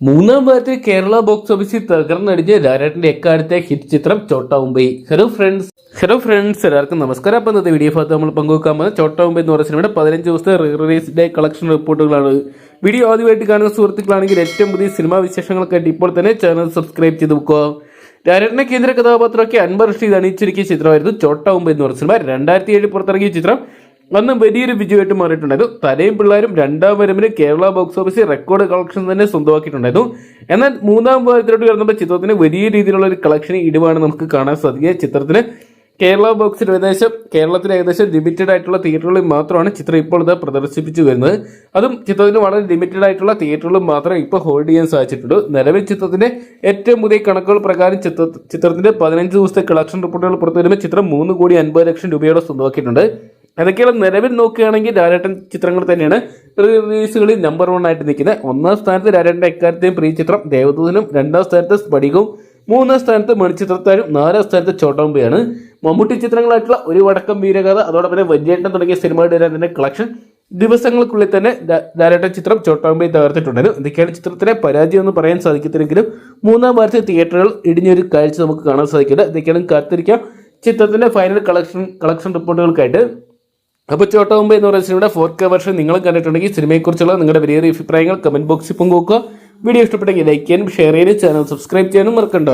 മൂന്നാം ഭാഗത്തിൽ കേരള ബോക്സ് ഓഫീസിൽ തകർന്നടിഞ്ഞ് ലാലേട്ടന്റെ എക്കാലത്തെ ഹിറ്റ് ചിത്രം Chotta Mumbai hello friends hello friends എല്ലാവർക്കും നമസ്കാരം. അപ്പം ഇന്നത്തെ വീഡിയോ ഭാഗത്ത് നമ്മൾ പങ്കുവെക്കാൻ പോകുന്നത് ചോട്ടാ മുംബൈ എന്ന് പറയുന്ന സിനിമയുടെ പതിനഞ്ച് ദിവസത്തെ റിലീസ് ഡേ കളക്ഷൻ റിപ്പോർട്ടുകളാണ് വീഡിയോ ആദ്യമായിട്ട് കാണുന്ന സുഹൃത്തുക്കളാണെങ്കിൽ ഏറ്റവും പുതിയ സിനിമാ വിശേഷങ്ങൾക്കായിട്ട് ഇപ്പോൾ തന്നെ ചാനൽ സബ്സ്ക്രൈബ് ചെയ്ത് വെക്കുക. ലാലേട്ടനെ കേന്ദ്ര കഥാപാത്രമാക്കി അൻവർ ഇത് അണിയിച്ചിരിക്കിയ ചിത്രമായിരുന്നു ചോട്ടാ മുംബൈ എന്ന് പറയുന്ന സിനിമ. രണ്ടായിരത്തി ഏഴിൽ പുറത്തിറങ്ങിയ ചിത്രം അന്ന് വലിയൊരു വിജയമായിട്ട് മാറിയിട്ടുണ്ടായിരുന്നു. തലയും പിള്ളേരും രണ്ടാം വരവിന് കേരള ബോക്സ് ഓഫീസിൽ റെക്കോർഡ് കളക്ഷൻ തന്നെ സ്വന്തമാക്കിയിട്ടുണ്ടായിരുന്നു. എന്നാൽ മൂന്നാം ഭാഗത്തിലോട്ട് കടന്നപ്പോൾ ചിത്രത്തിന് വലിയ രീതിയിലുള്ള ഒരു കളക്ഷൻ ഇടിവാണ് നമുക്ക് കാണാൻ സാധിക്കുക. ചിത്രത്തിന് കേരള ബോക്സിൽ ഏകദേശം കേരളത്തിൽ ഏകദേശം ലിമിറ്റഡ് ആയിട്ടുള്ള തിയേറ്ററുകളിൽ മാത്രമാണ് ചിത്രം ഇപ്പോൾ ഇത് പ്രദർശിപ്പിച്ചു വരുന്നത്. അതും ചിത്രത്തിന് വളരെ ലിമിറ്റഡ് ആയിട്ടുള്ള തിയേറ്ററുകളിൽ മാത്രം ഇപ്പോൾ ഹോൾഡ് ചെയ്യാൻ സാധിച്ചിട്ടുണ്ട്. നിലവിൽ ചിത്രത്തിന്റെ ഏറ്റവും പുതിയ കണക്കുകൾ പ്രകാരം ചിത്ര ചിത്രത്തിന്റെ പതിനഞ്ച് ദിവസത്തെ കളക്ഷൻ റിപ്പോർട്ടുകൾ പുറത്തു വരുമ്പോൾ ചിത്രം മൂന്ന് കോടി അൻപത് ലക്ഷം രൂപയോടെ സ്വന്തമാക്കിയിട്ടുണ്ട്. അതൊക്കെയാണ് നിലവിൽ നോക്കുകയാണെങ്കിൽ രാജേട്ടൻ ചിത്രങ്ങൾ തന്നെയാണ്. റിലീസുകളിൽ നമ്പർ വൺ ആയിട്ട് നിൽക്കുന്നത് ഒന്നാം സ്ഥാനത്ത് രാജേട്ടന്റെ എക്കാലത്തെയും പ്രിയ ചിത്രം ദേവദൂതനും രണ്ടാം സ്ഥാനത്ത് സ്ഫടികവും മൂന്നാം സ്ഥാനത്ത് മണിച്ചിത്രത്താരും നാലാം സ്ഥാനത്ത് ചോട്ടോമ്പയാണ്. മമ്മൂട്ടി ചിത്രങ്ങളായിട്ടുള്ള ഒരു വടക്കം വീരകഥ അതോടൊപ്പം തന്നെ വല്യേട്ടൻ തുടങ്ങിയ സിനിമയുടെ തന്നെ കളക്ഷൻ ദിവസങ്ങൾക്കുള്ളിൽ തന്നെ ധാരാട്ട ചിത്രം ചോട്ടാമ്പയിൽ തകർത്തിട്ടുണ്ടായിരുന്നു. ഇതൊക്കെയാണ് ചിത്രത്തിലെ പരാജയം എന്ന് പറയാൻ സാധിക്കത്തില്ലെങ്കിലും മൂന്നാം ഭാരത്തെ തിയേറ്ററുകൾ ഇടിഞ്ഞൊരു കാഴ്ച നമുക്ക് കാണാൻ സാധിക്കില്ല ഇതൊക്കെയാണ് കാത്തിരിക്കാം. ചിത്രത്തിന്റെ ഫൈനൽ കളക്ഷൻ കളക്ഷൻ റിപ്പോർട്ടുകൾക്കായിട്ട് അപ്പോൾ ചോട്ടോമ്പ് എന്ന് പറയുന്ന സിനിമയുടെ ഫോർ കെ വെർഷൻ നിങ്ങൾ കണ്ടിട്ടുണ്ടെങ്കിൽ സിനിമയെക്കുറിച്ചുള്ള നിങ്ങളുടെ വലിയ അഭിപ്രായങ്ങൾ കമന്റ് ബോക്സിൽ പങ്കുവെക്കുക. വീഡിയോ ഇഷ്ടപ്പെട്ടെങ്കിൽ ലൈക്ക് ചെയ്യാനും ഷെയർ ചെയ്യാനും ചാനൽ സബ്സ്ക്രൈബ് ചെയ്യാനും മറക്കണ്ട.